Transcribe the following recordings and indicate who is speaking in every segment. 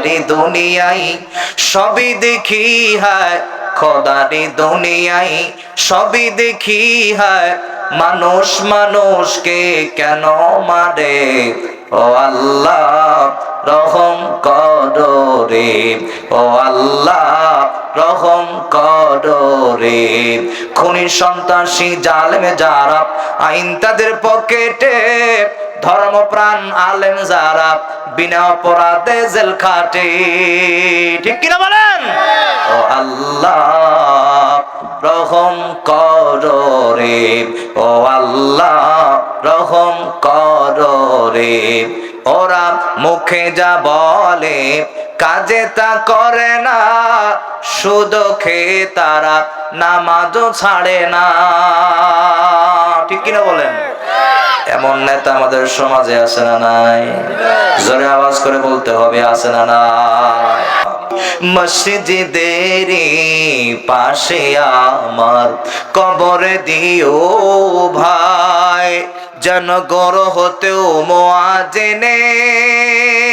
Speaker 1: খোদারি দুনিয়াই সবই দেখি হায়। খোদারি দুনিয়াই সবই দেখি হায়। মানুষ মানুষকে কেন মারে? ও আল্লাহ, রহম করো রে। ও আল্লাহ, রহম করো রে। খুনি সন্ত্রাসী, জালেমে যারা আইন তাদের পকেটে ধর্মপ্রাণ আলেম যারা বিনা অপরাধে জেল খাটে। ঠিক কিনা বলেন? ও আল্লাহ, রহম করো ও আল্লাহ, রহম করো রে। ওরা মুখে যা বলে, কাজে তা করে না। শুধু খেয়ে তারা নামাজও ছাড়ে না। ঠিক কিনা বলেন? এমন নেতা আমাদের সমাজে আছে না নাই? জোরে আওয়াজ করে বলতে হবে, আছে না নাই? মসজিদের পাশে আমার কবরে দিও ভাই, যেন গর হতেও মোয়াজেনের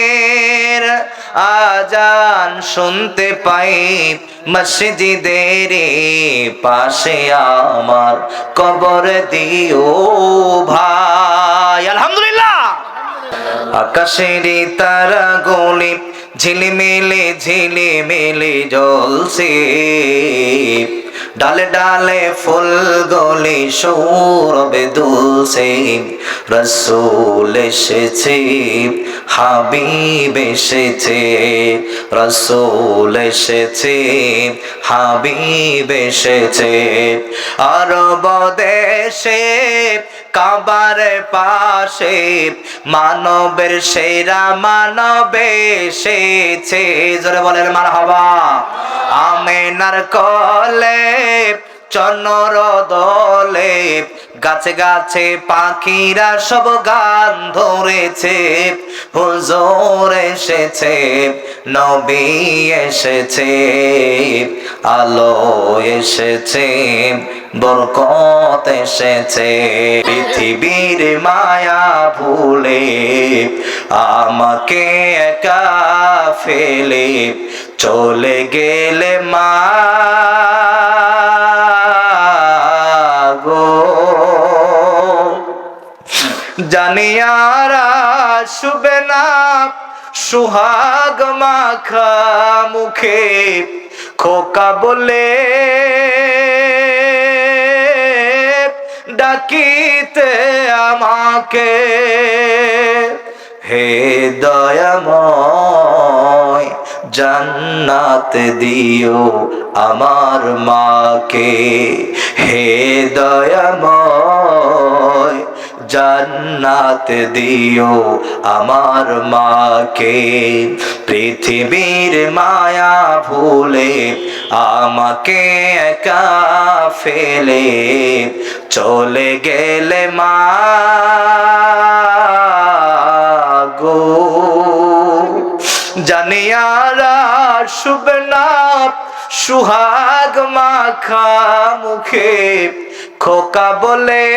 Speaker 1: আজান শুনতে পাই মসজিদের পাশে আমার কবর দিও ভাই। আলহামদুলিল্লাহ। আকাশের তারা গলি ঝিলিমিলি ঝিলিমিলি জ্বলছে। ডালে ডালে ফুল গলি সৌরভে দুলছে রসুল এসেছে, হাবিব এসেছে, রসুল এসেছে, হাবিব এসেছে। আরব দেশে, কাবার পাশে, মানবের সেরা মানবে এসেছে। জোরে বলেন মার হবা আমেনার কলে চন্নর দলে গাছে গাছে পাখিরা সব গান ধরেছে হুজুর এসেছে, নবী এসেছে, আলো এসেছে, বরকত এসেছে। পৃথিবীর মায়া ভুলে আমাকে একা ফেলে চলে গেলে মা জানি আর আসবে না, সুহাগ মাখা মুখে খোকা বলে, ডাকিতে আমাকে, হে দয়াময় জান্নাত দিও আমার মাকে, হে দয়াময় জান্নাত দিও আমার মাকে। পৃথিবীর মায়া ভুলে আমাকে একা ফেলে চলে গেলে মা গো। জানি আর আসবে না, সুহাগ মাখা মুখে। খোকা বলে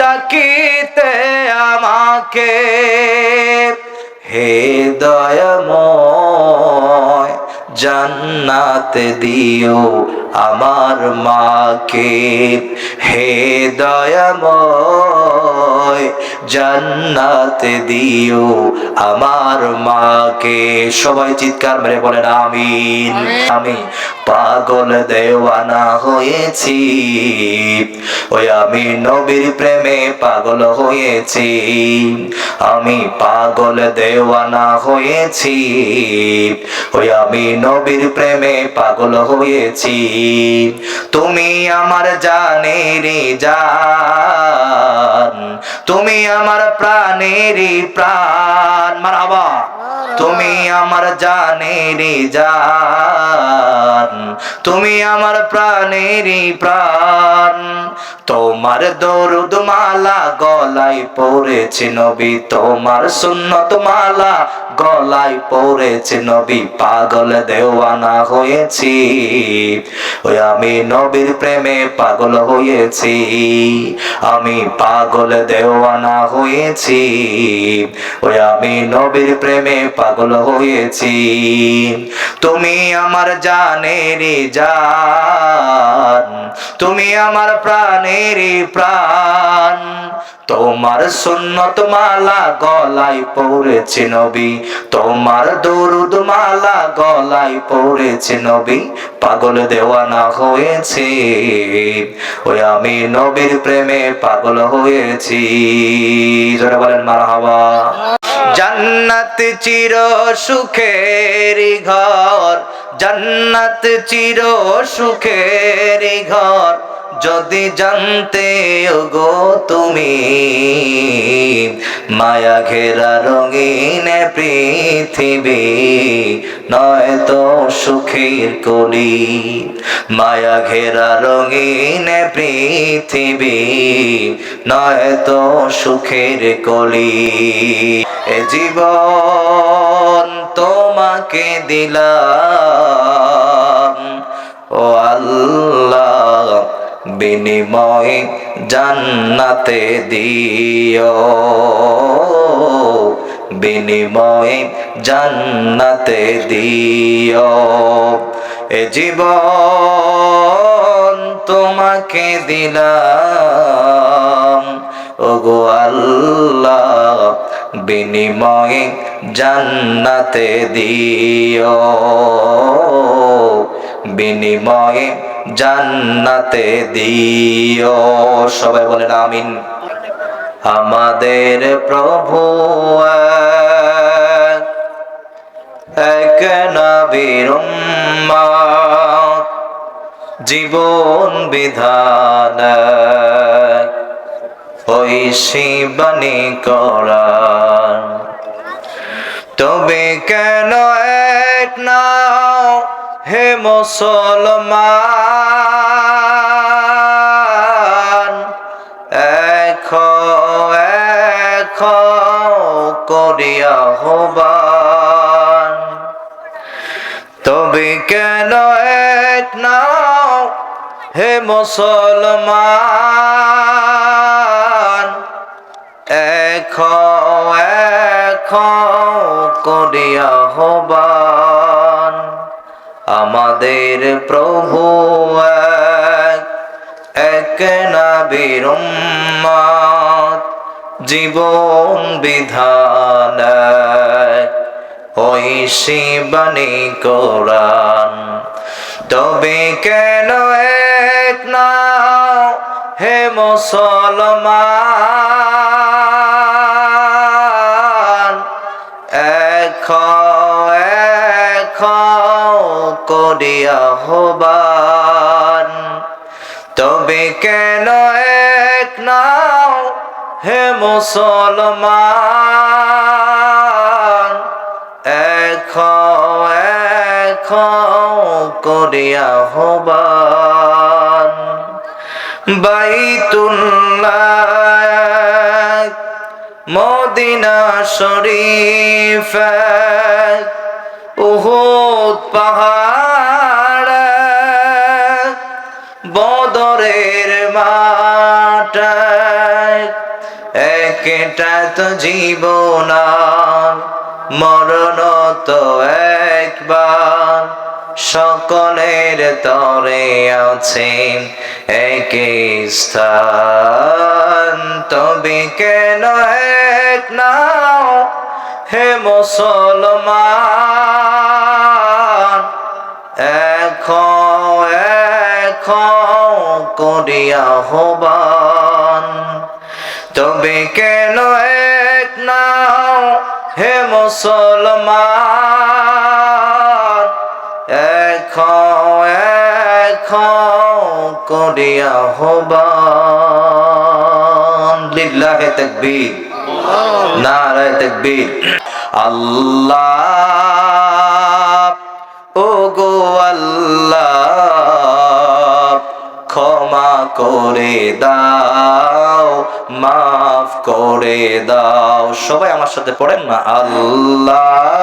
Speaker 1: ডাকিতে আমাকে। হে দয়াময় জান্নাত দিও আমার মাকে। হে দয়াময় জান্নাত দিও আমার মাকে। সবাই চিৎকার মেরে বলেন আমিন। আমি পাগল দেওয়ানা হয়েছি। ওই আমি নবীর প্রেমে পাগল হয়েছি। আমি পাগল দেওয়ানা হয়েছি। ওই আমি নবীর প্রেমে পাগল হয়েছি। তুমি আমার জানেরি জান। তুমি আমার প্রাণেরই প্রাণ। মারাবা তুমি আমার জানেরই জান, তুমি আমার প্রাণেরই প্রাণ। তোমার দরুদ মালা গলায় পড়েছে নবী, তোমার সুন্নত মালা গলায় পড়েছে নবী, পাগল দেওয়ানা হয়েছি। ওই আমি নবীর প্রেমে পাগল হয়েছি, আমি পাগল দেওয়ানা হয়েছি। ওই আমি নবীর প্রেমে পাগল হয়েছি। তুমি আমার জানেরই জান, তুমি আমার প্রাণেরই প্রাণ। তোমার সুন্নত মালা গলায় পড়েছে নবী, তোমার দরুদ মালা গলায় পড়েছে নবী, পাগল দেওয়ানা হয়েছে। ওই আমি নবীর প্রেমে পাগল হয়েছি। জোরে বলেন, মারহাবা। জান্নাত চির সুখের ঘর জান্নাত চির সুখের ঘর। যদি জানতে গো তুমি, মায়া ঘেরা রঙিন পৃথিবী নয় তো সুখের কলি, মায়া ঘেরা রঙিন পৃথিবী নয় তো সুখের কলি। এ জীবন তোমাকে দিলাম, ও আল্লাহ বিনিময় জান্নাতে দিও। বিনিময় জান্নাতে দিও। এ জীবন তোমাকে দিলাম। ওগো আল্লাহ, বিনিময়ে জান্নাতে দিও। বিনিময়ে জান্নাতে দিও। সবাই বলেন আমিন। আমাদের প্রভু এক, জীবন বিধান ওই শিবানী করার তবে কেন এক নাও হে মুসলমান, এখ এখ করিয়া হবান। তবে কেন এক নাও হে মুসলমান? এখ এখ করিয়া হবান। আমাদের প্রভু এক এক নাবির জীবন বিধান ওই শিবানী কোরআন, তবে কেন এক না হে মুসলমান? হবান। তবে কেন এক নাও হে মুসলমান? এখ এখ করিয়া হবান। বাইতুল্লাহ, মদিনা শরীফ উহুদ পাহাড় বদরের মাঠ একটা তো জীবন মরণ তো একবার। সকলের তরে আছে এক স্থান। তবে কেন এক নাও হে মুসলমান? করিয়া হবান। তবে কেন এক নাও হে মুসলমান? এখ এখ করিয়া হবান। লিল্লাহে তাকবীর। নারায় তাকবীর। আল্লাহ ও গো আল্লাহ। করে দাও, মাফ করে দাও। সবাই আমার সাথে পড়েন না? আল্লাহ।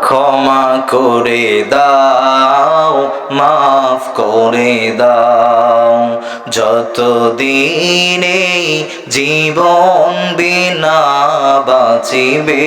Speaker 1: ক্ষমা করে দাও, মাফ করে দাও। যত দিনে জীবন বিনা বাঁচিবে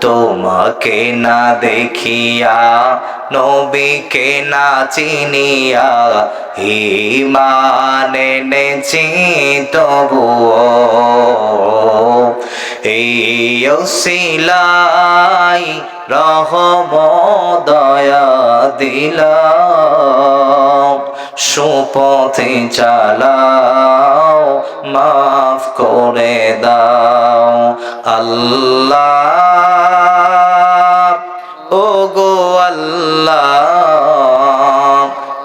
Speaker 1: তোমাকে না দেখিয়া, নবীকে না চিনিয়া ইমান এনেছি তবুও। এই রহম দয়া দিলা সুপথে চালাও মাফ করে দাও আল্লাহ। ও গো আল্লাহ,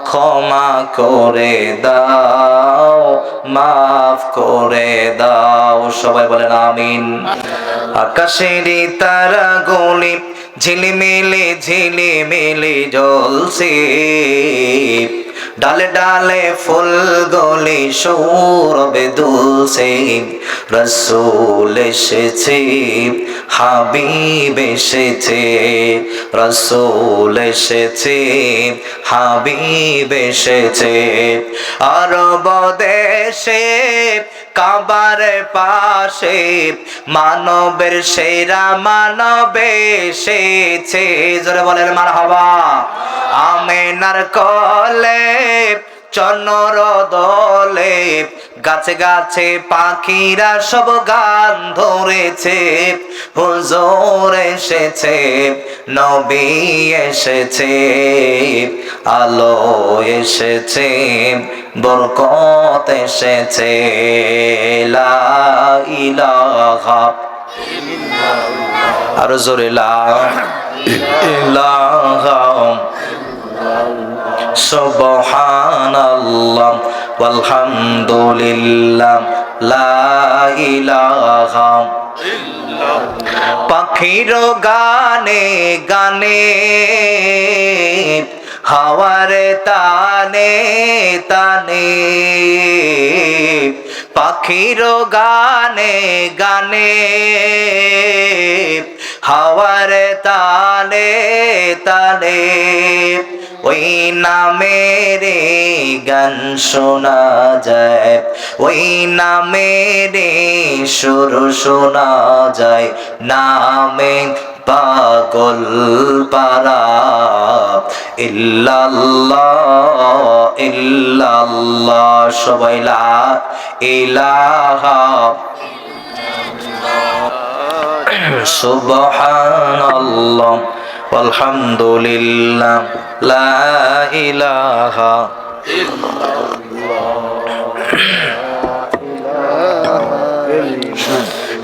Speaker 1: ক্ষমা করে দাও, মাফ করে দাও। সবাই বলেন আমিন। আকাশের তারা গলি ঝিলিমিলি ঝিলিমিলি জ্বলছে। ডালে ডালে ফুল গলি সৌরবে দুসে রসুল এসেছে, হাবিব এসেছে, রসুল এসেছে, হাবিব এসেছে, আরব দেশে কাবার পাশে মানবের সেরা মানবে সেছে জোরে বলেন মার হবা আমেনার কলে চন্নর দলে গাছে গাছে পাখিরা সব গান ধরেছে, হুজুর এসেছে, নবী এসেছে, আলো এসেছে, বরকত এসেছে, লা আরও জোরে লা সুবহানাল্লাহ walhamdulillah লা ইলাহা পাখির গানে গানে হাওয়ার তানে তানে পাখির গানে গানে হাওয়ার তালে তানে ওই নামেরে গান শোনা যায়, ওই নামেরে সুর শোনা যায়, নামে পাগল পারা। ইল্লাল্লাহ ইল্লাল্লাহ, সবাই লা ইলাহা সুবহানাল্লাহ walhamdulillah la ilaha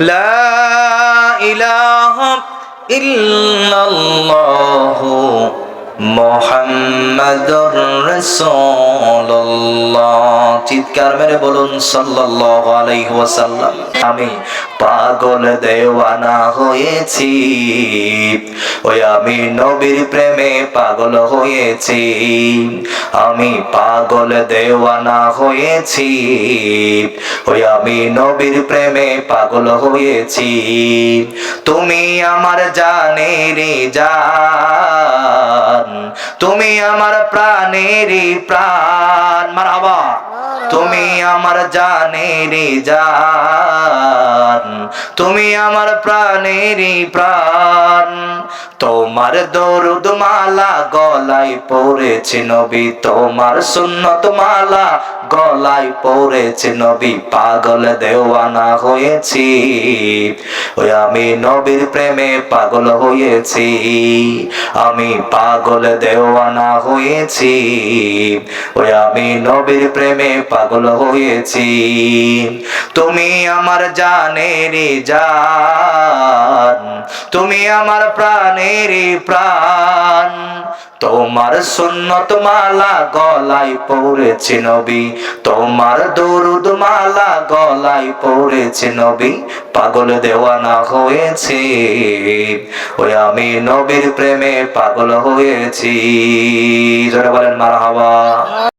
Speaker 1: لا إله إلا الله মোহাম্মদুর রাসূলুল্লাহ চিৎকার মেরে বলুন সাল্লাল্লাহু আলাইহি ওয়াসাল্লাম আমি পাগল দেওয়ানা হয়েছি। ওই আমি নবীর প্রেমে পাগল হয়েছি। আমি পাগল দেওয়ানা হয়েছি। ওই আমি নবীর প্রেমে পাগল হয়েছি। তুমি আমার জানের জান। তুমি আমার প্রাণেরই প্রাণ। মারাবা তুমি আমার জানেরই জান, তুমি আমার প্রাণেরই প্রাণ। তোমার দরুদ মালা গলায় পড়েছে নবী, তোমার সুন্নত মালা গলায় পড়েছে নবী, পাগল দেওয়ানা হয়েছি। ওই আমি নবীর প্রেমে পাগল হয়েছি, আমি পাগল দেওয়ানা হয়েছি। ওই আমি নবীর প্রেমে পাগল হয়েছি। তুমি আমার জানের জান, তুমি আমার প্রাণের প্রাণ। তোমার সুন্নত মালা গলায় পড়েছে নবী, তোমার দরুদ মালা গলায় পড়েছে নবী, পাগল দেওয়ানা হয়েছে। ওই আমি নবীর প্রেমে পাগল হয়েছি। জোরে বলেন, মারহাবা।